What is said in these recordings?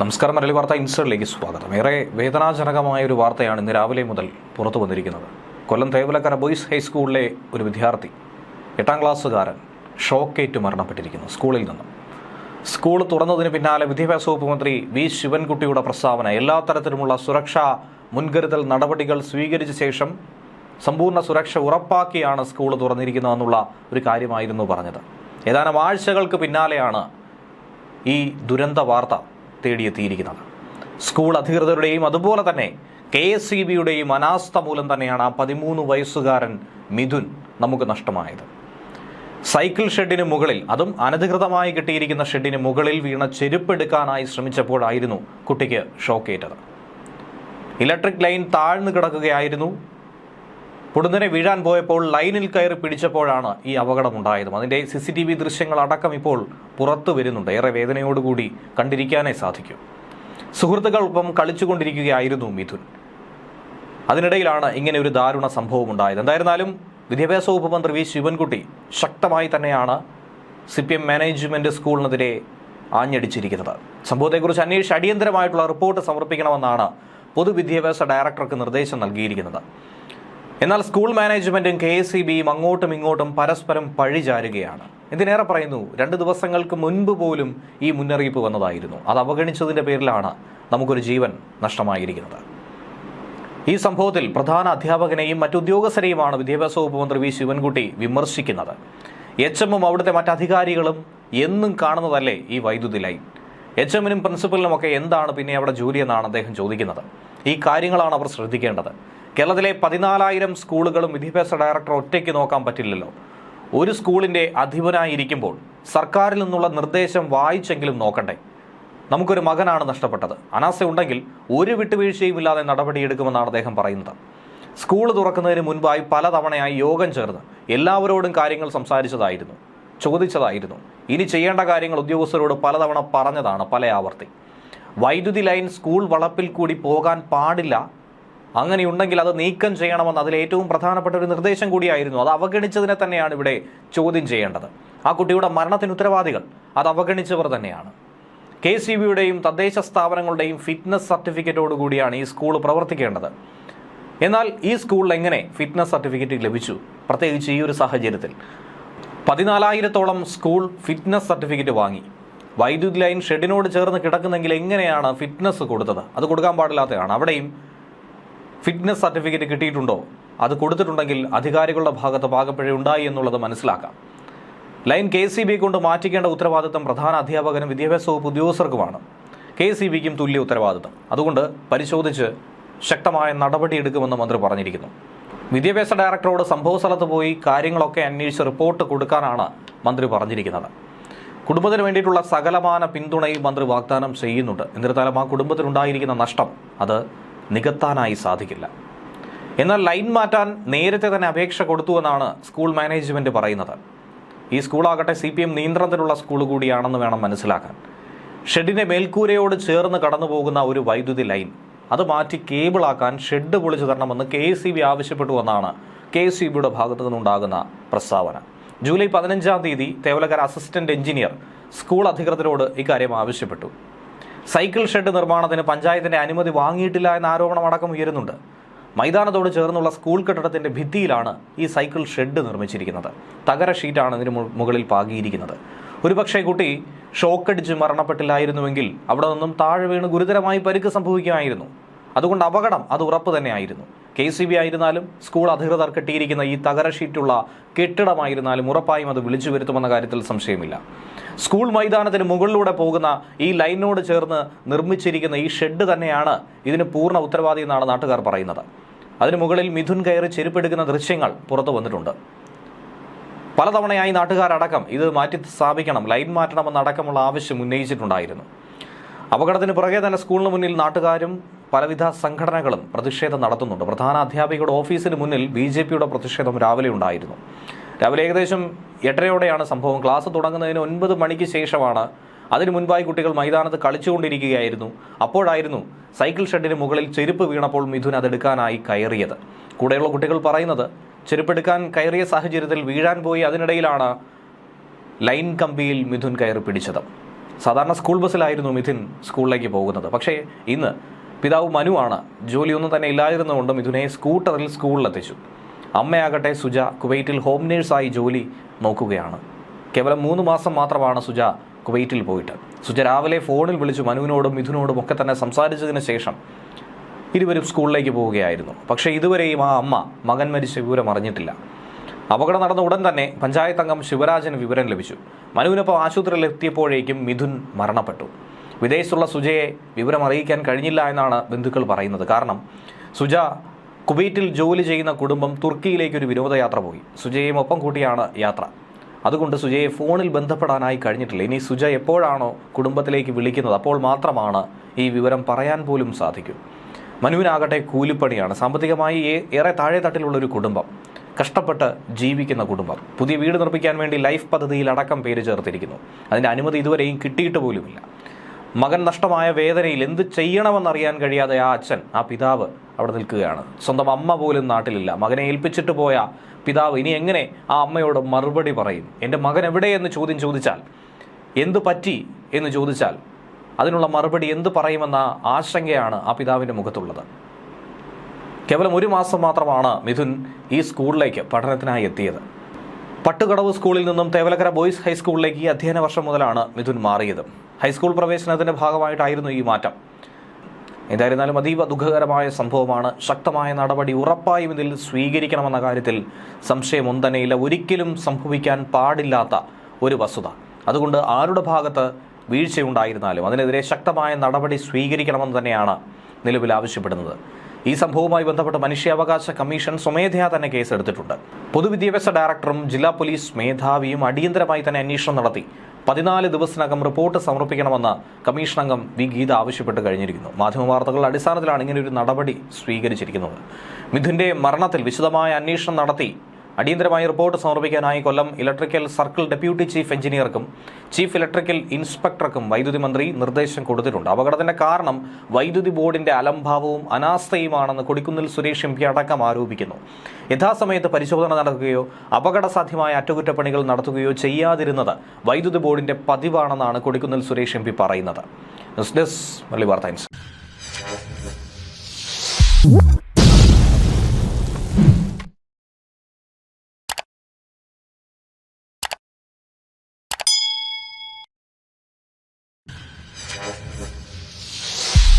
നമസ്കാരം. മലയാളി വാർത്ത ഇൻസൈഡിലേക്ക് സ്വാഗതം. ഏറെ വേദനാജനകമായ ഒരു വാർത്തയാണ് ഇന്ന് രാവിലെ മുതൽ പുറത്തു വന്നിരിക്കുന്നത്. കൊല്ലം തേവലക്കര ബോയ്സ് ഹൈസ്കൂളിലെ ഒരു വിദ്യാർത്ഥി എട്ടാം ക്ലാസ്സുകാരൻ ഷോക്കേറ്റ് മരണപ്പെട്ടിരിക്കുന്നു സ്കൂളിൽ നിന്നും. സ്കൂൾ തുറന്നതിന് പിന്നാലെ വിദ്യാഭ്യാസ വകുപ്പ് മന്ത്രി വി. ശിവൻകുട്ടിയുടെ പ്രസ്താവന എല്ലാ തരത്തിലുമുള്ള സുരക്ഷാ മുൻകരുതൽ നടപടികൾ സ്വീകരിച്ച ശേഷം സമ്പൂർണ സുരക്ഷ ഉറപ്പാക്കിയാണ് സ്കൂൾ തുറന്നിരിക്കുന്നതെന്നുള്ള ഒരു കാര്യമായിരുന്നു പറഞ്ഞത്. ഏതാനും ആഴ്ചകൾക്ക് പിന്നാലെയാണ് ഈ ദുരന്ത വാർത്ത തേടിയെത്തിയിരിക്കുന്നത്. സ്കൂൾ അധികൃതരുടെയും അതുപോലെ തന്നെ കെ എസ് സി ബിയുടെയും അനാസ്ഥ മൂലം തന്നെയാണ് ആ പതിമൂന്ന് വയസ്സുകാരൻ മിഥുൻ നമുക്ക് നഷ്ടമായത്. സൈക്കിൾ ഷെഡിന് മുകളിൽ അതും അനധികൃതമായി കിട്ടിയിരിക്കുന്ന ഷെഡിന് മുകളിൽ വീണ ചെരുപ്പെടുക്കാനായി ശ്രമിച്ചപ്പോഴായിരുന്നു കുട്ടിക്ക് ഷോക്കേറ്റത്. ഇലക്ട്രിക് ലൈൻ താഴ്ന്നു കിടക്കുകയായിരുന്നു. പൊടുന്നനെ വീഴാൻ പോയപ്പോൾ ലൈനിൽ കയറി പിടിച്ചപ്പോഴാണ് ഈ അപകടമുണ്ടായതും. അതിന്റെ സി സി ടി വി ദൃശ്യങ്ങൾ അടക്കം ഇപ്പോൾ പുറത്തു വരുന്നുണ്ട്. ഏറെ വേദനയോടുകൂടി കണ്ടിരിക്കാനേ സാധിക്കും. സുഹൃത്തുക്കൾക്കൊപ്പം കളിച്ചുകൊണ്ടിരിക്കുകയായിരുന്നു മിഥുൻ. അതിനിടയിലാണ് ഇങ്ങനെ ഒരു ദാരുണ സംഭവം ഉണ്ടായത് എന്തായിരുന്നാലും വിദ്യാഭ്യാസ വകുപ്പ് മന്ത്രി വി. ശിവൻകുട്ടി ശക്തമായി തന്നെയാണ് സി പി എം മാനേജ്മെന്റ് സ്കൂളിനെതിരെ ആഞ്ഞടിച്ചിരിക്കുന്നത്. സംഭവത്തെക്കുറിച്ച് അന്വേഷിച്ച് അടിയന്തരമായിട്ടുള്ള റിപ്പോർട്ട് സമർപ്പിക്കണമെന്നാണ് പൊതുവിദ്യാഭ്യാസ ഡയറക്ടർക്ക് നിർദ്ദേശം നൽകിയിരിക്കുന്നത്. എന്നാൽ സ്കൂൾ മാനേജ്മെന്റും കെ എസ് സി ബിയും അങ്ങോട്ടും ഇങ്ങോട്ടും പരസ്പരം പഴിചാരുകയാണ്. എന്തിനേറെ പറയുന്നു രണ്ട് ദിവസങ്ങൾക്ക് മുൻപ് പോലും ഈ മുന്നറിയിപ്പ് വന്നതായിരുന്നു. അത് അവഗണിച്ചതിന്റെ പേരിലാണ് നമുക്കൊരു ജീവൻ നഷ്ടമായിരിക്കുന്നത്. ഈ സംഭവത്തിൽ പ്രധാന അധ്യാപകനെയും മറ്റുദ്യോഗസ്ഥരെയുമാണ് വിദ്യാഭ്യാസ വകുപ്പ് മന്ത്രി വി. ശിവൻകുട്ടി വിമർശിക്കുന്നത്. എച്ച് എമ്മും അവിടുത്തെ മറ്റധികാരികളും എന്നും കാണുന്നതല്ലേ ഈ വൈദ്യുതി ലൈൻ? എച്ച് എമ്മിനും പ്രിൻസിപ്പലിനും ഒക്കെ എന്താണ് പിന്നെ അവിടെ ജോലി എന്നാണ് അദ്ദേഹം ചോദിക്കുന്നത്. ഈ കാര്യങ്ങളാണ് അവർ ശ്രദ്ധിക്കേണ്ടത്. കേരളത്തിലെ പതിനാലായിരം സ്കൂളുകളും വിദ്യാഭ്യാസ ഡയറക്ടർ ഒറ്റയ്ക്ക് നോക്കാൻ പറ്റില്ലല്ലോ. ഒരു സ്കൂളിന്റെ അധിപനായിരിക്കുമ്പോൾ സർക്കാരിൽ നിന്നുള്ള നിർദ്ദേശം വായിച്ചെങ്കിലും നോക്കണ്ടേ? നമുക്കൊരു മകനാണ് നഷ്ടപ്പെട്ടത്. അനാസ്ഥ ഉണ്ടെങ്കിൽ ഒരു വിട്ടുവീഴ്ചയും ഇല്ലാതെ നടപടിയെടുക്കുമെന്നാണ് അദ്ദേഹം പറയുന്നത്. സ്കൂൾ തുറക്കുന്നതിന് മുൻപായി പലതവണയായി യോഗം ചേർന്ന് എല്ലാവരോടും കാര്യങ്ങൾ സംസാരിച്ചതായിരുന്നു ചോദിച്ചതായിരുന്നു. ഇനി ചെയ്യേണ്ട കാര്യങ്ങൾ ഉദ്യോഗസ്ഥരോട് പലതവണ പറഞ്ഞതാണ് പല ആവർത്തി. വൈദ്യുതി ലൈൻ സ്കൂൾ വളപ്പിൽ കൂടി പോകാൻ പാടില്ല അങ്ങനെയുണ്ടെങ്കിൽ അത് നീക്കം ചെയ്യണമെന്ന് അതിൽ ഏറ്റവും പ്രധാനപ്പെട്ട ഒരു നിർദ്ദേശം കൂടിയായിരുന്നു. അത് അവഗണിച്ചതിനെ തന്നെയാണ് ഇവിടെ ചോദ്യം ചെയ്യേണ്ടത്. ആ കുട്ടിയുടെ മരണത്തിന് ഉത്തരവാദികൾ അത് അവഗണിച്ചവർ തന്നെയാണ്. കെ സി ബിയുടെയും തദ്ദേശ സ്ഥാപനങ്ങളുടെയും ഫിറ്റ്നസ് സർട്ടിഫിക്കറ്റോട് കൂടിയാണ് ഈ സ്കൂൾ പ്രവർത്തിക്കേണ്ടത്. എന്നാൽ ഈ സ്കൂളിൽ എങ്ങനെ ഫിറ്റ്നസ് സർട്ടിഫിക്കറ്റ് ലഭിച്ചു? പ്രത്യേകിച്ച് ഈ ഒരു സാഹചര്യത്തിൽ. പതിനാലായിരത്തോളം സ്കൂൾ ഫിറ്റ്നസ് സർട്ടിഫിക്കറ്റ് വാങ്ങി. വൈദ്യുതി ലൈൻ ഷെഡിനോട് ചേർന്ന് കിടക്കുന്നെങ്കിൽ എങ്ങനെയാണ് ഫിറ്റ്നസ് കൊടുത്തത്? അത് കൊടുക്കാൻ പാടില്ലാത്തതാണ്. അവിടെയും ഫിറ്റ്നസ് സർട്ടിഫിക്കറ്റ് കിട്ടിയിട്ടുണ്ടോ? അത് കൊടുത്തിട്ടുണ്ടെങ്കിൽ അധികാരികളുടെ ഭാഗത്ത് പാകപ്പിഴ ഉണ്ടായി എന്നുള്ളത് മനസ്സിലാക്കാം. ലൈൻ കെ സി ബി കൊണ്ട് മാറ്റിക്കേണ്ട ഉത്തരവാദിത്തം പ്രധാന അധ്യാപകനും വിദ്യാഭ്യാസ വകുപ്പ് ഉദ്യോഗസ്ഥർക്കുമാണ്. കെ സി ബിക്കും തുല്യ ഉത്തരവാദിത്തം. അതുകൊണ്ട് പരിശോധിച്ച് ശക്തമായ നടപടിയെടുക്കുമെന്ന് മന്ത്രി പറഞ്ഞിരിക്കുന്നു. വിദ്യാഭ്യാസ ഡയറക്ടറോട് സംഭവ സ്ഥലത്ത് പോയി കാര്യങ്ങളൊക്കെ അന്വേഷിച്ച് റിപ്പോർട്ട് കൊടുക്കാനാണ് മന്ത്രി പറഞ്ഞിരിക്കുന്നത്. കുടുംബത്തിന് വേണ്ടിയിട്ടുള്ള സകലമാന പിന്തുണയും മന്ത്രി വാഗ്ദാനം ചെയ്യുന്നുണ്ട്. എന്നിരുന്നാലും ആ കുടുംബത്തിനുണ്ടായിരിക്കുന്ന നഷ്ടം അത് നികത്താനായി സാധിക്കില്ല. എന്നാൽ ലൈൻ മാറ്റാൻ നേരത്തെ തന്നെ അപേക്ഷ കൊടുത്തുവെന്നാണ് സ്കൂൾ മാനേജ്മെന്റ് പറയുന്നത്. ഈ സ്കൂളാകട്ടെ സി പി എം നിയന്ത്രണത്തിലുള്ള സ്കൂൾ കൂടിയാണെന്ന് വേണം മനസ്സിലാക്കാൻ. ഷെഡിന്റെ മേൽക്കൂരയോട് ചേർന്ന് കടന്നു ഒരു വൈദ്യുതി ലൈൻ അത് മാറ്റി കേബിളാക്കാൻ ഷെഡ് പൊളിച്ചു തരണമെന്ന് കെ എസ് സി ബി ആവശ്യപ്പെട്ടുവെന്നാണ് കെ എസ് സി ബിയുടെ ഭാഗത്തു നിന്നുണ്ടാകുന്ന പ്രസ്താവന. ജൂലൈ പതിനഞ്ചാം തീയതി തേവലക്കര അസിസ്റ്റന്റ് എഞ്ചിനീയർ സ്കൂൾ അധികൃതരോട് ഇക്കാര്യം ആവശ്യപ്പെട്ടു. സൈക്കിൾ ഷെഡ് നിർമ്മാണത്തിന് പഞ്ചായത്തിന്റെ അനുമതി വാങ്ങിയിട്ടില്ല എന്ന ആരോപണം അടക്കം ഉയരുന്നുണ്ട്. മൈതാനത്തോട് ചേർന്നുള്ള സ്കൂൾ കെട്ടിടത്തിന്റെ ഭിത്തിയിലാണ് ഈ സൈക്കിൾ ഷെഡ് നിർമ്മിച്ചിരിക്കുന്നത്. തകര ഷീറ്റാണ് ഇതിന് മുകളിൽ പാകിയിരിക്കുന്നത്. ഒരുപക്ഷെ കുട്ടി ഷോക്കടിച്ച് മരണപ്പെട്ടില്ലായിരുന്നുവെങ്കിൽ അവിടെ നിന്നും താഴെ വീണ് ഗുരുതരമായി പരിക്ക് സംഭവിക്കുമായിരുന്നു അതുകൊണ്ട് അപകടം അത് ഉറപ്പ് തന്നെയായിരുന്നു. കെ സി ബി ആയിരുന്നാലും സ്കൂൾ അധികൃതർ കെട്ടിയിരിക്കുന്ന ഈ തകര ഷീറ്റുള്ള കെട്ടിടമായിരുന്നാലും ഉറപ്പായും അത് വിളിച്ചു വരുത്തുമെന്ന കാര്യത്തിൽ സംശയമില്ല. സ്കൂൾ മൈതാനത്തിന് മുകളിലൂടെ പോകുന്ന ഈ ലൈനിനോട് ചേർന്ന് നിർമ്മിച്ചിരിക്കുന്ന ഈ ഷെഡ് തന്നെയാണ് ഇതിന് പൂർണ ഉത്തരവാദി എന്നാണ് നാട്ടുകാർ പറയുന്നത്. അതിന് മുകളിൽ മിഥുൻ കയറി ചെരുപ്പെടുക്കുന്ന ദൃശ്യങ്ങൾ പുറത്തു വന്നിട്ടുണ്ട്. പലതവണയായി നാട്ടുകാരടക്കം ഇത് മാറ്റി സ്ഥാപിക്കണം ലൈൻ മാറ്റണമെന്നടക്കമുള്ള ആവശ്യം ഉന്നയിച്ചിട്ടുണ്ടായിരുന്നു. അപകടത്തിന് പുറകെ തന്നെ സ്കൂളിന് മുന്നിൽ നാട്ടുകാരും പലവിധ സംഘടനകളും പ്രതിഷേധം നടത്തുന്നുണ്ട്. പ്രധാന അധ്യാപികയുടെ ഓഫീസിന് മുന്നിൽ ബി പ്രതിഷേധം രാവിലെ ഉണ്ടായിരുന്നു. രാവിലെ ഏകദേശം എട്ടരയോടെയാണ് സംഭവം. ക്ലാസ് തുടങ്ങുന്നതിന് ഒൻപത് മണിക്ക് ശേഷമാണ് അതിനു മുൻപായി കുട്ടികൾ മൈതാനത്ത് കളിച്ചുകൊണ്ടിരിക്കുകയായിരുന്നു. അപ്പോഴായിരുന്നു സൈക്കിൾ ഷെഡിന് മുകളിൽ ചെരുപ്പ് വീണപ്പോൾ മിഥുൻ അതെടുക്കാനായി കയറിയത്. കൂടെയുള്ള കുട്ടികൾ പറയുന്നത് ചെരുപ്പെടുക്കാൻ കയറിയ സാഹചര്യത്തിൽ വീഴാൻ പോയി അതിനിടയിലാണ് ലൈൻ കമ്പിയിൽ മിഥുൻ കയറി പിടിച്ചത്. സാധാരണ സ്കൂൾ ബസ്സിലായിരുന്നു മിഥുൻ സ്കൂളിലേക്ക് പോകുന്നത്. പക്ഷേ ഇന്ന് പിതാവ് മനുവാണ് ജോലിയൊന്നും തന്നെ ഇല്ലായിരുന്നുകൊണ്ട് മിഥുനെ സ്കൂട്ടറിൽ സ്കൂളിലെത്തിച്ചു. അമ്മയാകട്ടെ സുജ കുവൈറ്റിൽ ഹോം നേഴ്സായി ജോലി നോക്കുകയാണ്. കേവലം മൂന്ന് മാസം മാത്രമാണ് സുജ കുവൈറ്റിൽ പോയിട്ട്. സുജ രാവിലെ ഫോണിൽ വിളിച്ചു മനുവിനോടും മിഥുനോടും ഒക്കെ തന്നെ സംസാരിച്ചതിന് ശേഷം ഇരുവരും സ്കൂളിലേക്ക് പോവുകയായിരുന്നു. പക്ഷേ ഇതുവരെയും ആ അമ്മ മകൻ മരിച്ച വിവരം അറിഞ്ഞിട്ടില്ല. അപകടം നടന്ന ഉടൻ തന്നെ പഞ്ചായത്ത് അംഗം ശിവരാജന് വിവരം ലഭിച്ചു. മനുവിനൊപ്പം ആശുപത്രിയിൽ എത്തിയപ്പോഴേക്കും മിഥുൻ മരണപ്പെട്ടു. വിദേശത്തുള്ള സുജയെ വിവരം അറിയിക്കാൻ കഴിഞ്ഞില്ല എന്നാണ് ബന്ധുക്കൾ പറയുന്നത്. കാരണം സുജ കുവൈറ്റിൽ ജോലി ചെയ്യുന്ന കുടുംബം തുർക്കിയിലേക്ക് ഒരു വിനോദയാത്ര പോയി. സുജയും ഒപ്പം കൂട്ടിയാണ് യാത്ര. അതുകൊണ്ട് സുജയെ ഫോണിൽ ബന്ധപ്പെടാനായി കഴിഞ്ഞിട്ടില്ല. ഇനി സുജ എപ്പോഴാണോ കുടുംബത്തിലേക്ക് വിളിക്കുന്നത്? അപ്പോൾ മാത്രമാണ് ഈ വിവരം പറയാൻ പോലും സാധിക്കൂ. മനുവിനാകട്ടെ കൂലിപ്പണിയാണ്. സാമ്പത്തികമായി ഏറെ താഴെ തട്ടിലുള്ള ഒരു കുടുംബം. കഷ്ടപ്പെട്ട് ജീവിക്കുന്ന കുടുംബം. പുതിയ വീട് നിർമ്മിക്കാൻ വേണ്ടി ലൈഫ് പദ്ധതിയിൽ അടക്കം പേര് ചേർത്തിരിക്കുന്നു. അതിന്റെ അനുമതി ഇതുവരെയും കിട്ടിയിട്ട് പോലുമില്ല. മകൻ നഷ്ടമായ വേദനയിൽ എന്ത് ചെയ്യണമെന്നറിയാൻ കഴിയാതെ ആ അച്ഛൻ ആ പിതാവ് അവിടെ നിൽക്കുകയാണ്. സ്വന്തം അമ്മ പോലും നാട്ടിലില്ല. മകനെ ഏൽപ്പിച്ചിട്ട് പോയ പിതാവ് ഇനി എങ്ങനെ ആ അമ്മയോട് മറുപടി പറയും? എന്റെ മകൻ എവിടെയെന്ന് ചോദ്യം ചോദിച്ചാൽ എന്ത് പറ്റി എന്ന് ചോദിച്ചാൽ അതിനുള്ള മറുപടി എന്ത് പറയുമെന്ന ആശങ്കയാണ് ആ പിതാവിന്റെ മുഖത്തുള്ളത്. കേവലം ഒരു മാസം മാത്രമാണ് മിഥുൻ ഈ സ്കൂളിലേക്ക് പഠനത്തിനായി എത്തിയത്. പട്ടുകടവ് സ്കൂളിൽ നിന്നും തേവലക്കര ബോയ്സ് ഹൈസ്കൂളിലേക്ക് ഈ അധ്യയന വർഷം മുതലാണ് മിഥുൻ മാറിയത്. ഹൈസ്കൂൾ പ്രവേശനത്തിന്റെ ഭാഗമായിട്ടായിരുന്നു ഈ മാറ്റം. എന്തായിരുന്നാലും അതീവ ദുഃഖകരമായ സംഭവമാണ്. ശക്തമായ നടപടി ഉറപ്പായും ഇതിൽ സ്വീകരിക്കണമെന്ന കാര്യത്തിൽ സംശയമൊന്നും തന്നെയില്ല ഒരിക്കലും സംഭവിക്കാൻ പാടില്ലാത്ത ഒരു വസ്തുത. അതുകൊണ്ട് ആരുടെ ഭാഗത്ത് വീഴ്ചയുണ്ടായിരുന്നാലും അതിനെതിരെ ശക്തമായ നടപടി സ്വീകരിക്കണമെന്ന് തന്നെയാണ് നിലവിൽ ആവശ്യപ്പെടുന്നത്. ഈ സംഭവവുമായി ബന്ധപ്പെട്ട് മനുഷ്യാവകാശ കമ്മീഷൻ സ്വമേധയാ തന്നെ കേസെടുത്തിട്ടുണ്ട്. പൊതുവിദ്യാഭ്യാസ ഡയറക്ടറും ജില്ലാ പോലീസ് മേധാവിയും അടിയന്തരമായി തന്നെ അന്വേഷണം നടത്തി. പതിനാല് ദിവസത്തിനകം റിപ്പോർട്ട് സമർപ്പിക്കണമെന്ന് കമ്മീഷൻ അംഗം വി ഗീത ആവശ്യപ്പെട്ട് കഴിഞ്ഞിരിക്കുന്നു. മാധ്യമവാർത്തകളുടെ അടിസ്ഥാനത്തിലാണ് ഇങ്ങനെ ഒരു നടപടി സ്വീകരിച്ചിരിക്കുന്നത്. മിഥുന്റെ മരണത്തിൽ വിശദമായ അന്വേഷണം നടത്തി അടിയന്തരമായി report സമർപ്പിക്കാനായി Kollam electrical circle deputy chief എഞ്ചിനീയർക്കും chief electrical ഇൻസ്പെക്ടർക്കും വൈദ്യുതി മന്ത്രി നിർദ്ദേശം കൊടുത്തിട്ടുണ്ട്. അപകടത്തിന്റെ കാരണം വൈദ്യുതി ബോർഡിന്റെ അലംഭാവവും അനാസ്ഥയുമാണെന്ന് കൊടിക്കുന്നിൽ സുരേഷ് എം പി അടക്കം ആരോപിക്കുന്നു. യഥാസമയത്ത് പരിശോധന നടത്തുകയോ അപകടസാധ്യമായ അറ്റകുറ്റപ്പണികൾ നടത്തുകയോ ചെയ്യാതിരുന്നത് വൈദ്യുതി ബോർഡിന്റെ പതിവാണെന്നാണ് കൊടിക്കുന്നിൽ സുരേഷ് എം പി പറയുന്നത്. ന്യൂസ് ഡെസ്ക് മല്ലി വാർത്ത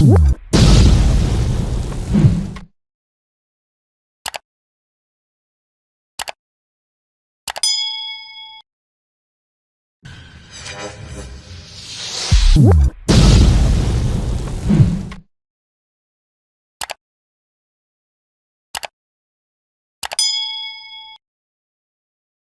What?